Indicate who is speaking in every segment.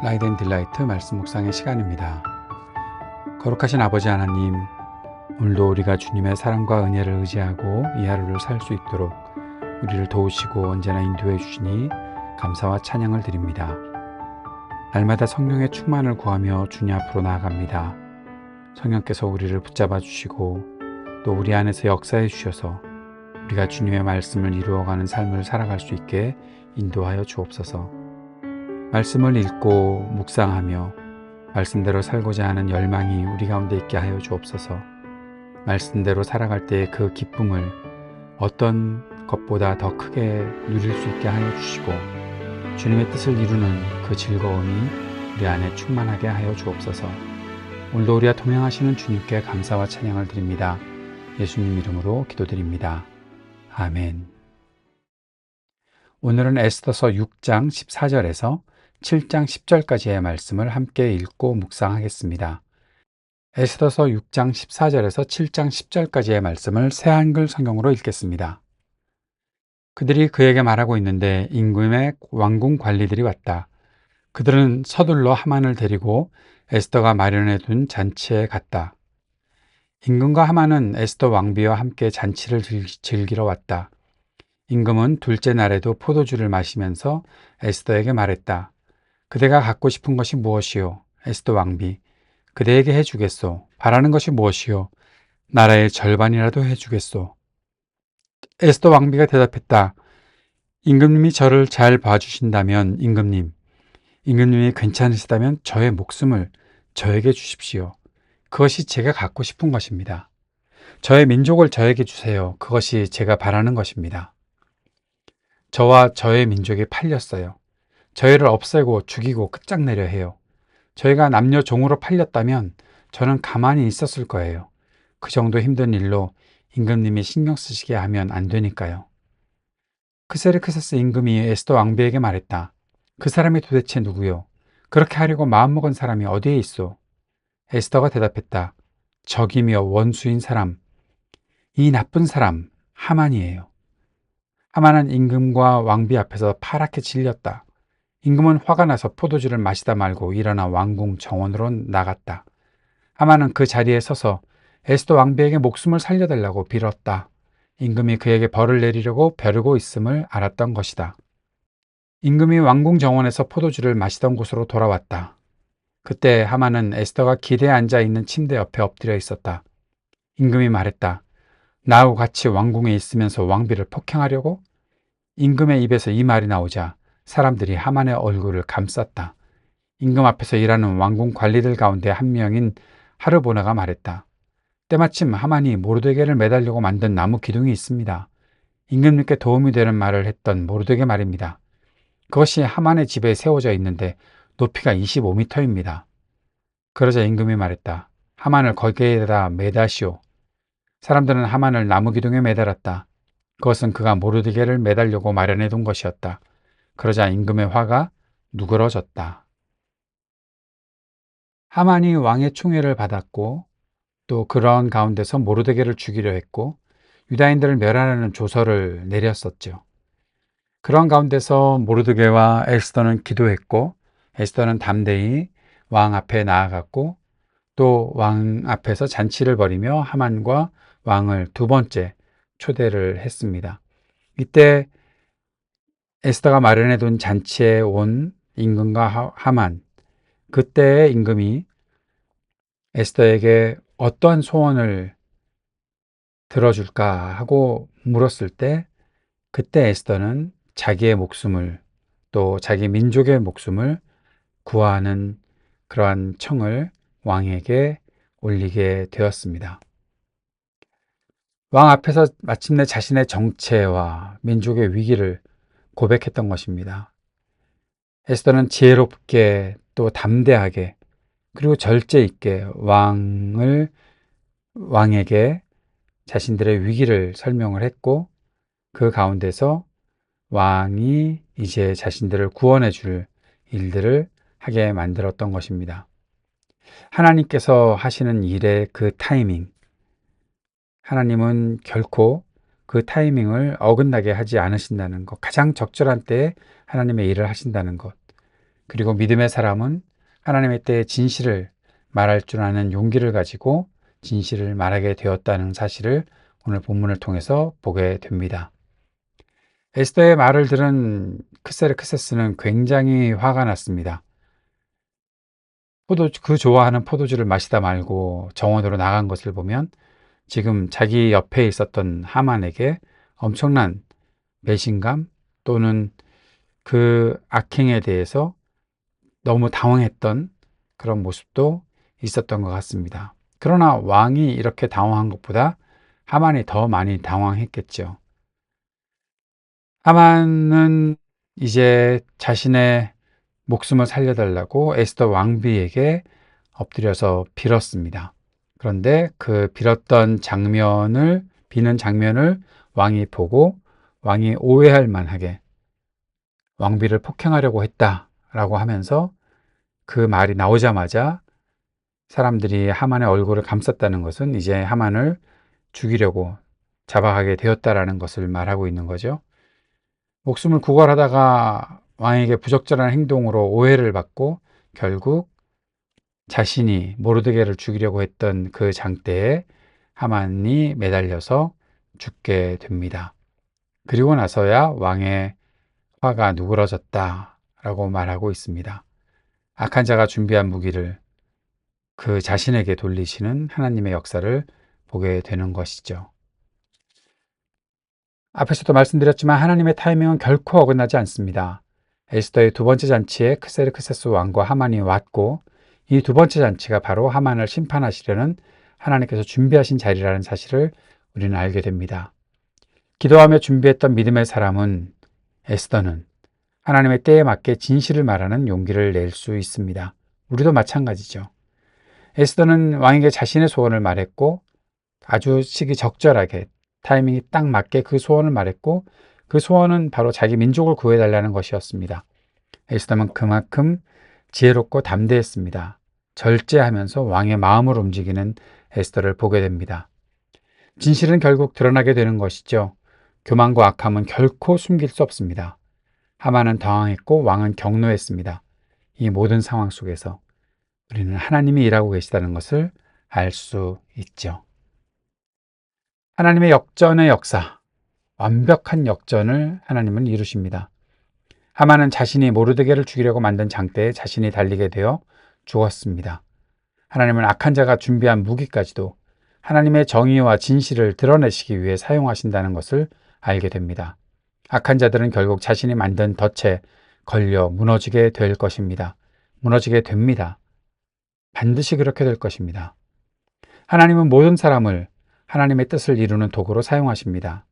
Speaker 1: 라이덴 딜라이트 말씀 묵상의 시간입니다. 거룩하신 아버지 하나님, 오늘도 우리가 주님의 사랑과 은혜를 의지하고 이 하루를 살 수 있도록 우리를 도우시고 언제나 인도해 주시니 감사와 찬양을 드립니다. 날마다 성령의 충만을 구하며 주님 앞으로 나아갑니다. 성령께서 우리를 붙잡아 주시고 또 우리 안에서 역사해 주셔서 우리가 주님의 말씀을 이루어가는 삶을 살아갈 수 있게 인도하여 주옵소서. 말씀을 읽고 묵상하며 말씀대로 살고자 하는 열망이 우리 가운데 있게 하여 주옵소서. 말씀대로 살아갈 때의 그 기쁨을 어떤 것보다 더 크게 누릴 수 있게 하여 주시고 주님의 뜻을 이루는 그 즐거움이 우리 안에 충만하게 하여 주옵소서. 오늘도 우리와 동행하시는 주님께 감사와 찬양을 드립니다. 예수님 이름으로 기도드립니다. 아멘. 오늘은 에스더서 6장 14절에서 7장 10절까지의 말씀을 함께 읽고 묵상하겠습니다. 에스더서 6장 14절에서 7장 10절까지의 말씀을 새한글 성경으로 읽겠습니다. 그들이 그에게 말하고 있는데 임금의 왕궁 관리들이 왔다. 그들은 서둘러 하만을 데리고 에스더가 마련해 둔 잔치에 갔다. 임금과 하만은 에스더 왕비와 함께 잔치를 즐기러 왔다. 임금은 둘째 날에도 포도주를 마시면서 에스더에게 말했다. 그대가 갖고 싶은 것이 무엇이요? 에스더 왕비. 그대에게 해주겠소. 바라는 것이 무엇이요? 나라의 절반이라도 해주겠소. 에스더 왕비가 대답했다. 임금님이 저를 잘 봐주신다면 임금님, 임금님이 괜찮으시다면 저의 목숨을 저에게 주십시오. 그것이 제가 갖고 싶은 것입니다. 저의 민족을 저에게 주세요. 그것이 제가 바라는 것입니다. 저와 저의 민족이 팔렸어요. 저희를 없애고 죽이고 끝장내려 해요. 저희가 남녀 종으로 팔렸다면 저는 가만히 있었을 거예요. 그 정도 힘든 일로 임금님이 신경 쓰시게 하면 안 되니까요. 크세르크세스 임금이 에스더 왕비에게 말했다. 그 사람이 도대체 누구요? 그렇게 하려고 마음먹은 사람이 어디에 있어? 에스더가 대답했다. 적이며 원수인 사람, 이 나쁜 사람 하만이에요. 하만은 임금과 왕비 앞에서 파랗게 질렸다. 임금은 화가 나서 포도주를 마시다 말고 일어나 왕궁 정원으로 나갔다. 하만은 그 자리에 서서 에스더 왕비에게 목숨을 살려달라고 빌었다. 임금이 그에게 벌을 내리려고 벼르고 있음을 알았던 것이다. 임금이 왕궁 정원에서 포도주를 마시던 곳으로 돌아왔다. 그때 하만은 에스더가 기대에 앉아 있는 침대 옆에 엎드려 있었다. 임금이 말했다. 나하고 같이 왕궁에 있으면서 왕비를 폭행하려고? 임금의 입에서 이 말이 나오자 사람들이 하만의 얼굴을 감쌌다. 임금 앞에서 일하는 왕궁 관리들 가운데 한 명인 하르보나가 말했다. 때마침 하만이 모르드게를 매달려고 만든 나무 기둥이 있습니다. 임금님께 도움이 되는 말을 했던 모르드게 말입니다. 그것이 하만의 집에 세워져 있는데 높이가 25m입니다. 그러자 임금이 말했다. 하만을 거기에다 매다시오. 사람들은 하만을 나무 기둥에 매달았다. 그것은 그가 모르드게를 매달려고 마련해 둔 것이었다. 그러자 임금의 화가 누그러졌다. 하만이 왕의 총애를 받았고 또 그러한 가운데서 모르드게를 죽이려 했고 유다인들을 멸하라는 조서를 내렸었죠. 그런 가운데서 모르드게와 에스더는 기도했고 에스더는 담대히 왕 앞에 나아갔고 또 왕 앞에서 잔치를 벌이며 하만과 왕을 두 번째 초대를 했습니다. 이때 에스더가 마련해 둔 잔치에 온 임금과 하만, 그때의 임금이 에스더에게 어떠한 소원을 들어줄까 하고 물었을 때 그때 에스더는 자기의 목숨을 또 자기 민족의 목숨을 구하는 그러한 청을 왕에게 올리게 되었습니다. 왕 앞에서 마침내 자신의 정체와 민족의 위기를 고백했던 것입니다. 에스더는 지혜롭게 또 담대하게 그리고 절제 있게 왕을 왕에게 자신들의 위기를 설명을 했고 그 가운데서 왕이 이제 자신들을 구원해 줄 일들을 하게 만들었던 것입니다. 하나님께서 하시는 일의 그 타이밍, 하나님은 결코 그 타이밍을 어긋나게 하지 않으신다는 것, 가장 적절한 때에 하나님의 일을 하신다는 것, 그리고 믿음의 사람은 하나님의 때에 진실을 말할 줄 아는 용기를 가지고 진실을 말하게 되었다는 사실을 오늘 본문을 통해서 보게 됩니다. 에스더의 말을 들은 크세르크세스는 굉장히 화가 났습니다. 포도, 그 좋아하는 포도주를 마시다 말고 정원으로 나간 것을 보면 지금 자기 옆에 있었던 하만에게 엄청난 배신감 또는 그 악행에 대해서 너무 당황했던 그런 모습도 있었던 것 같습니다. 그러나 왕이 이렇게 당황한 것보다 하만이 더 많이 당황했겠죠. 하만은 이제 자신의 목숨을 살려달라고 에스더 왕비에게 엎드려서 빌었습니다. 그런데 그 빌었던 장면을 비는 장면을 왕이 보고 왕이 오해할 만하게 왕비를 폭행하려고 했다라고 하면서 그 말이 나오자마자 사람들이 하만의 얼굴을 감쌌다는 것은 이제 하만을 죽이려고 잡아가게 되었다라는 것을 말하고 있는 거죠. 목숨을 구걸하다가 왕에게 부적절한 행동으로 오해를 받고 결국 자신이 모르드게를 죽이려고 했던 그 장대에 하만이 매달려서 죽게 됩니다. 그리고 나서야 왕의 화가 누그러졌다 라고 말하고 있습니다. 악한 자가 준비한 무기를 그 자신에게 돌리시는 하나님의 역사를 보게 되는 것이죠. 앞에서도 말씀드렸지만 하나님의 타이밍은 결코 어긋나지 않습니다. 에스더의 두 번째 잔치에 크세르크세스 왕과 하만이 왔고 이 두 번째 잔치가 바로 하만을 심판하시려는 하나님께서 준비하신 자리라는 사실을 우리는 알게 됩니다. 기도하며 준비했던 믿음의 사람은 에스더는 하나님의 때에 맞게 진실을 말하는 용기를 낼 수 있습니다. 우리도 마찬가지죠. 에스더는 왕에게 자신의 소원을 말했고 아주 시기 적절하게 타이밍이 딱 맞게 그 소원을 말했고 그 소원은 바로 자기 민족을 구해달라는 것이었습니다. 에스더는 그만큼 지혜롭고 담대했습니다. 절제하면서 왕의 마음을 움직이는 에스더를 보게 됩니다. 진실은 결국 드러나게 되는 것이죠. 교만과 악함은 결코 숨길 수 없습니다. 하만은 당황했고 왕은 경노했습니다. 이 모든 상황 속에서 우리는 하나님이 일하고 계시다는 것을 알 수 있죠. 하나님의 역전의 역사, 완벽한 역전을 하나님은 이루십니다. 하만은 자신이 모르드게를 죽이려고 만든 장대에 자신이 달리게 되어 죽었습니다. 하나님은 악한 자가 준비한 무기까지도 하나님의 정의와 진실을 드러내시기 위해 사용하신다는 것을 알게 됩니다. 악한 자들은 결국 자신이 만든 덫에 걸려 무너지게 될 것입니다. 무너지게 됩니다. 반드시 그렇게 될 것입니다. 하나님은 모든 사람을 하나님의 뜻을 이루는 도구로 사용하십니다.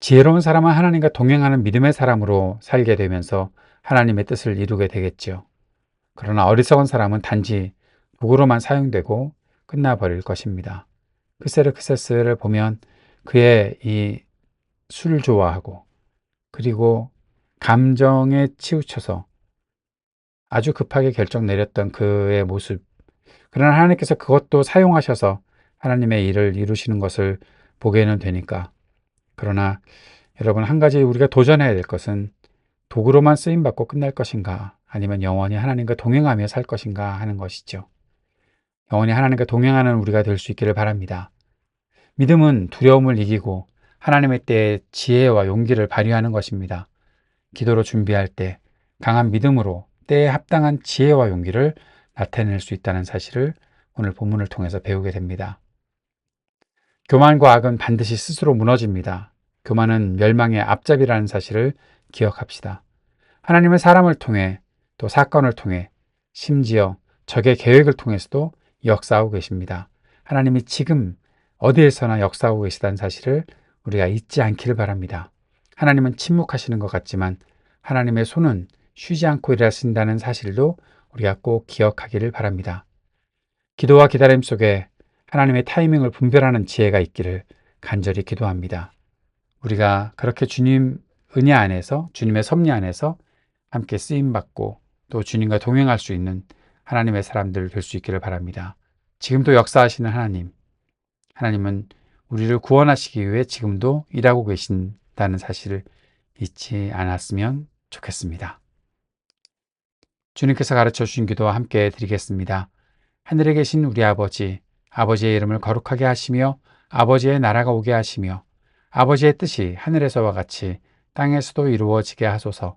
Speaker 1: 지혜로운 사람은 하나님과 동행하는 믿음의 사람으로 살게 되면서 하나님의 뜻을 이루게 되겠죠. 그러나 어리석은 사람은 단지 도구로만 사용되고 끝나버릴 것입니다. 크세르크세스를 보면 그의 이 술을 좋아하고 그리고 감정에 치우쳐서 아주 급하게 결정 내렸던 그의 모습. 그러나 하나님께서 그것도 사용하셔서 하나님의 일을 이루시는 것을 보게는 되니까. 그러나 여러분 한 가지 우리가 도전해야 될 것은 도구로만 쓰임 받고 끝날 것인가 아니면 영원히 하나님과 동행하며 살 것인가 하는 것이죠. 영원히 하나님과 동행하는 우리가 될 수 있기를 바랍니다. 믿음은 두려움을 이기고 하나님의 때에 지혜와 용기를 발휘하는 것입니다. 기도로 준비할 때 강한 믿음으로 때에 합당한 지혜와 용기를 나타낼 수 있다는 사실을 오늘 본문을 통해서 배우게 됩니다. 교만과 악은 반드시 스스로 무너집니다. 교만은 멸망의 앞잡이라는 사실을 기억합시다. 하나님은 사람을 통해 또 사건을 통해 심지어 적의 계획을 통해서도 역사하고 계십니다. 하나님이 지금 어디에서나 역사하고 계시다는 사실을 우리가 잊지 않기를 바랍니다. 하나님은 침묵하시는 것 같지만 하나님의 손은 쉬지 않고 일하신다는 사실도 우리가 꼭 기억하기를 바랍니다. 기도와 기다림 속에 하나님의 타이밍을 분별하는 지혜가 있기를 간절히 기도합니다. 우리가 그렇게 주님 은혜 안에서 주님의 섭리 안에서 함께 쓰임 받고 또 주님과 동행할 수 있는 하나님의 사람들 될 수 있기를 바랍니다. 지금도 역사하시는 하나님, 하나님은 우리를 구원하시기 위해 지금도 일하고 계신다는 사실을 잊지 않았으면 좋겠습니다. 주님께서 가르쳐 주신 기도 함께 드리겠습니다. 하늘에 계신 우리 아버지, 아버지의 이름을 거룩하게 하시며 아버지의 나라가 오게 하시며 아버지의 뜻이 하늘에서와 같이 땅에서도 이루어지게 하소서.